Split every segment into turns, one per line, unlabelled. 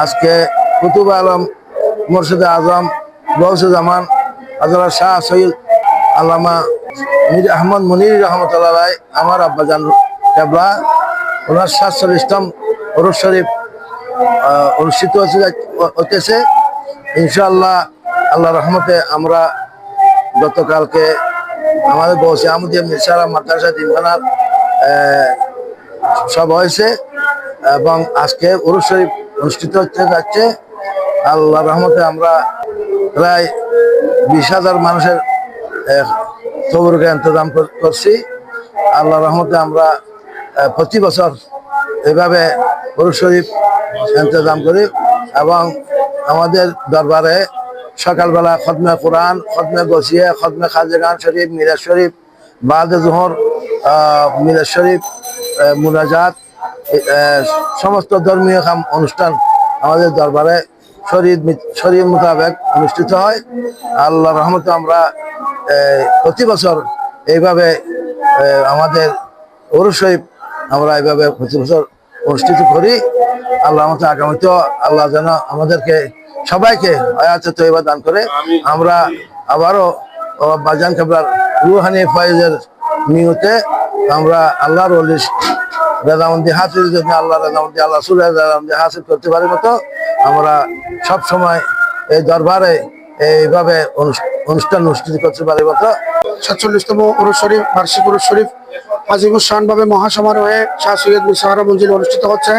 আজকে কুতুব আলম, মুর্শিদ আজম জামান আজরা শাহ সৈয়দ আল্লামা মির আহমদ মনির রহমতুল্লাহ আমার আব্বাজান কেবলা, ওনার সাতচল্লিশতম অরুজ শরীফ অনুষ্ঠিত হতেছে। ইনশাআল্লাহ আল্লাহ রহমতে আমরা গতকালকে আমাদের বসে আমাদের মিসারা মাদ্রাসা দিনখানার সব হয়েছে এবং আজকে উরুস শরীফ অনুষ্ঠিত হতে যাচ্ছে। আল্লাহ রহমতে আমরা প্রায় বিশ হাজার মানুষের খবরকে ইন্তজাম করছি। আল্লাহ রহমতে আমরা প্রতি বছর এভাবে উরুস শরীফ ইন্তজাম করি এবং আমাদের দরবারে সকালবেলা খদমে কোরআন খদমে বসিয়ে খদমে খাজগান শরীফ মিরাজ শরীফ বাদে জোহর মিরাজ শরীফ আহ, সমস্ত ধর্মীয় কাম অনুষ্ঠান আমাদের দরবারে শরীর শরীর মোতাবেক অনুষ্ঠিত হয়। আল্লাহ রহমতে আমরা প্রতি বছর এইভাবে আমাদের শরীফ আমরা এইভাবে প্রতি বছর অনুষ্ঠিত করি। আল্লাহ মতো আগামীতেও আল্লাহ যেন আমাদেরকে সবাইকে আয়াত তৈবা দান করে। আমরা আবারও বাজান কাবলার রুহানি ফয়েজের নিয়তে আমরা আল্লাহর রেজামন্দি হাসিল যদি আল্লাহ রেজামন্দি আল্লাহ সুরের রেজামন্দি হাসিল করতে পারি মতো আমরা সব সময় এই দরবারে এইভাবে অনুষ্ঠান অনুষ্ঠিত করতে পারি মতো।
সাতচল্লিশতম উরুস শরীফ, বার্ষিক উরুস শরীফ আজিমুসান ভাবে মহাসমারোহে শাহ সৈয়দ মিসাহারা মঞ্জিল অনুষ্ঠিত হচ্ছে।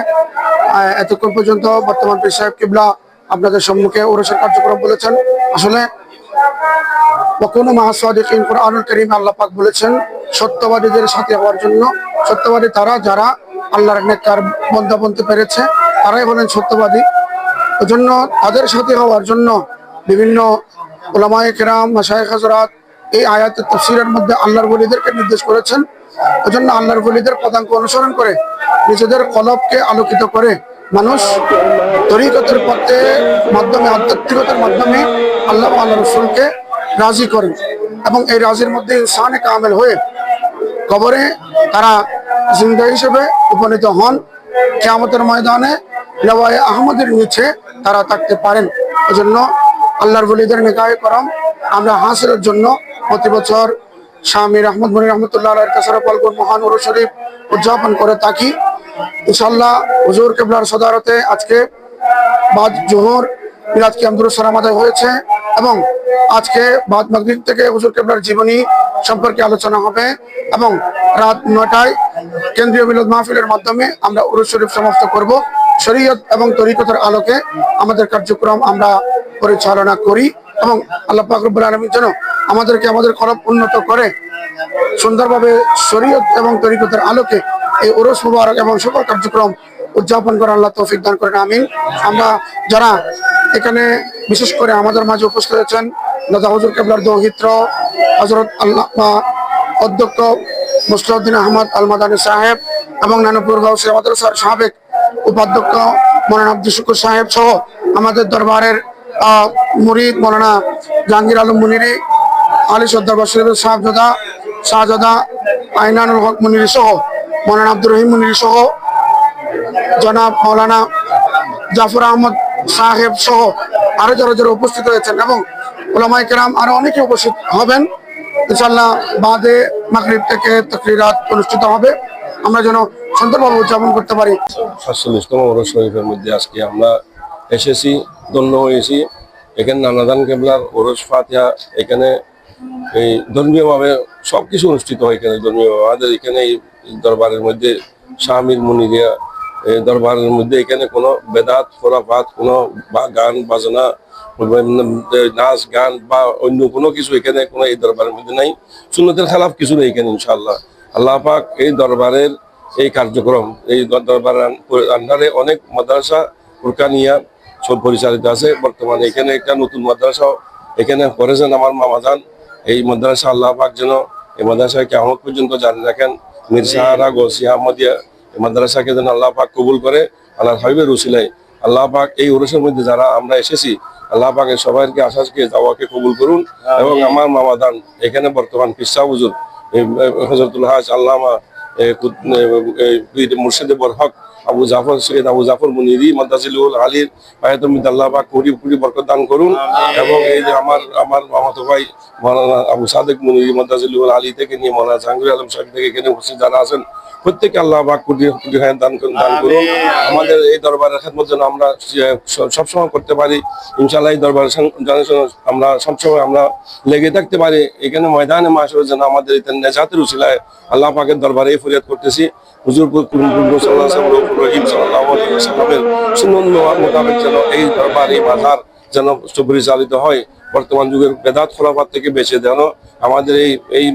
এতক্ষণ পর্যন্ত বর্তমান পীর সাহেব কিবলা আপনাদের সম্মুখে উরুসের কার্যক্রম বলেছেন। আসলে কখনো মাহাসাদিন কোরআনুল করিম আল্লাহ পাক বলেছেন, সত্যবাদীদের সাথে হওয়ার জন্য। সত্যবাদী তারা, যারা আল্লাহর নেককার বন্ধা বনতে পেরেছে, তারাই বলেন সত্যবাদী। ওই জন্য তাদের সাথে হওয়ার জন্য বিভিন্ন ওলামায়ে কেরাম মাসায়েখ হাজরাত এই আয়াতের তফসিরের মধ্যে আল্লাহর বলিদেরকে নির্দেশ করেছেন। এজন্য আল্লাহর বলিদের পদাঙ্ক অনুসরণ করে, নিজেদের কলবকে আলোকিত করে মানুষ তরিকতের পথে মাধ্যমে, আধ্যাত্মিকতার মাধ্যমে আল্লাহ আল্লাহ রসুলকে রাজি করেন এবং এই রাজির মধ্যে ইনসানে কামেল হয়ে কবরে তারা জিন্দা হিসেবে উপনীত হন। কেয়ামতের ময়দানে নবায় আহমদের নিচে তারা থাকতে পারেন। এজন্য আল্লাহর বলিদের নিকায় করম। আমরা হাসিলের জন্য প্রতি বছর স্বামী আহমদ মনির রহমতুল্লাহ তাছাড়া পালগুন মহান উরু শরীফ উদযাপন করে থাকি। ইনশাল্লাহ হুজুর কেবলার সদারতে আজকে বাদ জোহর মিলাদ কি আব্দুল সালাম আদায় হয়েছে এবং আজকে বাদ মাগরিব থেকে হুজুর কেবলার জীবনী সম্পর্কে আলোচনা হবে এবং রাত নটায় কেন্দ্রীয় মিলাদ মাহফিলের মাধ্যমে আমরা উরুজ শরীফ সমাপ্ত করব। শরীয়ত এবং তরিকতার আলোকে আমাদের কার্যক্রম আমরা পরিচালনা করি এবং আল্লাহ পাক রব্বুল আলামিন যেন আমাদেরকে আমাদের খরব উন্নত করে। সুন্দরভাবে শরীয়ত এবং তরিকতার আলোকে এই ওরস মুবারক এবং সকল কার্যক্রম উদযাপন করে আল্লাহ তৌফিক দান করেন, আমিন। আমরা যারা এখানে বিশেষ করে আমাদের মাঝে উপস্থিত আছেন দাদা হজুর কেবলার দৌহিত্র হজরত আল্লাহ অধ্যক্ষ মুসলাউদ্দিন আহমদ আল মাদানী সাহেব এবং নানুপুর গাউসে মাদ্রাসার সাবেক উপাধ্যক্ষ মৌলানা আব্দুল শুকুর সাহেব সহ আমাদের দরবারের মুরিদ মৌলানা জাহাঙ্গীর আলম মুনিরি, আলী সর্দার বশিরের শাহজাদা শাহজাদা, আইনানুল হক মুনির সহ মৌলানা আব্দুর রহিম মুনির সহ জনাব মৌলানা জাফর আহমদ সাহেব সহ আরও যারা যারা উপস্থিত হয়েছেন এবং ওলামাই কেরাম আরও অনেকে উপস্থিত হবেন। ইনশাল্লাহ বাদে মাগরিব থেকে তকরিরাত অনুষ্ঠিত হবে। আমরা যেন সুন্দরভাবে উদযাপন করতে পারি।
সাতচল্লিশতম ওরস শরীফের মধ্যে আজকে আমরা এসেছি, ধন্য হয়েছি। এখানে নানাদান কেবলার ওরস, ফাতিহা, এখানে এই ধর্মীয়ভাবে সব কিছু অনুষ্ঠিত হয় এখানে ধর্মীয়ভাবে। আমাদের এখানে এই দরবারের মধ্যে স্বামীর মুনিরিয়া দরবারের মধ্যে এখানে কোনো বেদাত খোরাফাত কোনো বা গান, বাজনা, নাচ, গান বা অন্য কোনো কিছু এখানে কোনো এই দরবারের মধ্যে নাই। সুন্নতের খেলাফ কিছু নেই এখানে ইনশাল্লাহ আল্লাহ পাক এই দরবারের এই কার্যক্রম, এই দরবার আন্ডারে অনেক মাদ্রাসা ফুরকানিয়া সব পরিচালিত আছে। বর্তমানে এখানে একটা নতুন মাদ্রাসা এখানে করেছেন আমার মামাজান এই মাদ্রাসা আল্লাহ পাক যেন এই মাদ্রাসায় কেমন পর্যন্ত জারি রাখেন। মির্সাহারা গসিয়া এই মাদ্রাসাকে যেন আল্লাহ পাক কবুল করে আল্লাহ হাবিবের রসিলাই আল্লাহ পাক এই ওরসের মধ্যে যারা আমরা এসেছি আল্লাহ পাকের সবাইকে আশাসকে যাওয়াকে কবুল করুন এবং আমার মামাদান এখানে বর্তমান পিসা হুজুর হজরতুল হাজ আল্লামা মুর্শিদে বরহক আবু জাফর সৈয়দ আবু জাফর মুনিরি মদাজিলুল আলীর বায়াতুমিদ আল্লাহ বা কুড়ি কুড়ি বরকত দান করুন। এবং এই যে আমার আমার মামাতো ভাই মৌলানা আবু সাদেক মুনিরি মদাজিলুল আলী থেকে নিয়ে মৌলানা জাহাঙ্গীর আলম সাহেব থেকে এখানে উপস্থিত যারা আছেন প্রত্যেকে আল্লাহ বা কোটি কোটি খায় দান করুন দান করুন। আমাদের এই দরবারের খেদমত যেন আমরা সবসময় করতে পারি। ইনশাল্লাহ এই দরবার আমরা সবসময় আমরা লেগে থাকতে পারি। এখানে ময়দানে মাসের যেন আমাদের নেজাতের উচিলায় আল্লাহ পাকের দরবারে এই ফরিয়াদ করতেছি। হুজুর রহিম সাল্লামের সুনন মোতাবেক যেন এই দরবার এই বাজার যেন পরিচালিত হয়। বর্তমান যুগের বেদাত খোলাফাত থেকে বেঁচে যেন আমাদের এই এই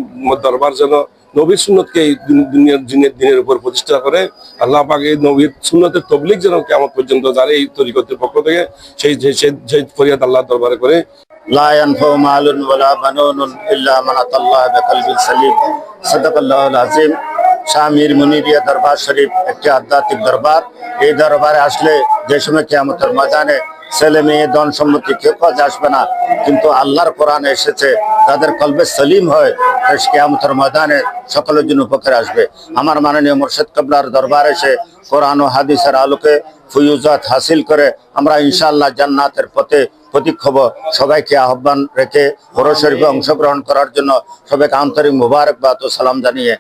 দরবার যেন নবীর সুন্নতকে এই দুন- দুনিয়ার দিনের দিনের উপর প্রতিষ্ঠা করে আল্লাহ পাক এই নবীর সুন্নতের তবলিক যেন কেমন পর্যন্ত যারা এই তরিকতের পক্ষ থেকে সেই সেই- সেই- সেই ফরিয়াদ আল্লাহ দরবারে করে
لا ينفع مال ولا بنون إلا من أتى الله بقلب سليم صدق الله العظيم শামির মুনিরিয়া দরবার শরীফ একটি আধ্যাত্মিক দরবার। এই দরবারে আসলে যে সময় কেয়ামতের ময়দানে ছেলে মেয়ে ধন সম্মতি কেউ কাজ আসবে না, কিন্তু আল্লাহর কোরআন এসেছে তাদের কলবে সলিম হয় কেয়ামতের ময়দানে সকলের জন্য উপকারে আসবে। আমার মাননীয় মুর্শিদ কবলার দরবার এসে কোরআন ও হাদিসের আলোকে ফুয়ুজাত হাসিল করে আমরা ইনশাআল্লাহ জান্নাতের পথে প্রতীক হব সবাইকে আহ্বান রেখে হর অংশগ্রহণ করার জন্য সবাইকে আন্তরিক মুবারকবাদ ও সালাম জানিয়ে